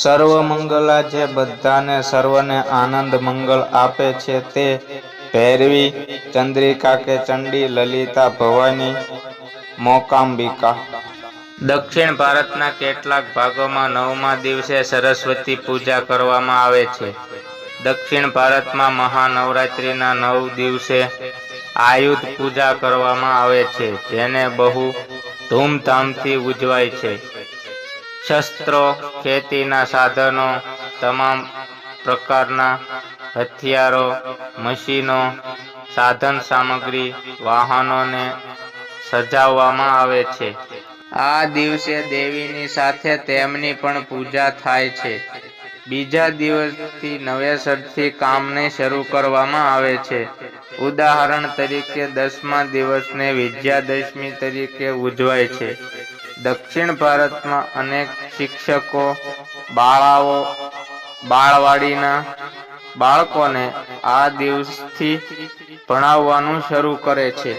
સર્વ મંગલા જે બધાને સર્વને આનંદ મંગલ આપે છે તે ભૈરવી, ચંદ્રિકા કે ચંડી, લલિતા, ભવાની, મોકાંબિકા. દક્ષિણ ભારતના કેટલાક ભાગોમાં નવમા દિવસે સરસ્વતી પૂજા કરવામાં આવે છે. દક્ષિણ ભારતમાં મહાનવરાત્રિના નવ દિવસે આયુધ પૂજા કરવામાં આવે છે, જેને બહુ ધૂમધામથી ઉજવાય છે. શસ્ત્રો, ખેતીના સાધનો, તમામ પ્રકારના હથિયારો, મશીનો, સાધન સામગ્રી, વાહનોને સજાવવામાં આવે છે. આ દિવસે દેવીની સાથે તેમની પણ પૂજા થાય છે. બીજા દિવસથી નવેસરથી કામને શરૂ કરવામાં આવે છે. ઉદાહરણ તરીકે દસમા દિવસને વિજયાદશમી તરીકે ઉજવાય છે. દક્ષિણ ભારતમાં અનેક શિક્ષકો બાળાઓ બાળવાડીના બાળકોને આ દિવસથી ભણાવવાનું શરૂ કરે છે.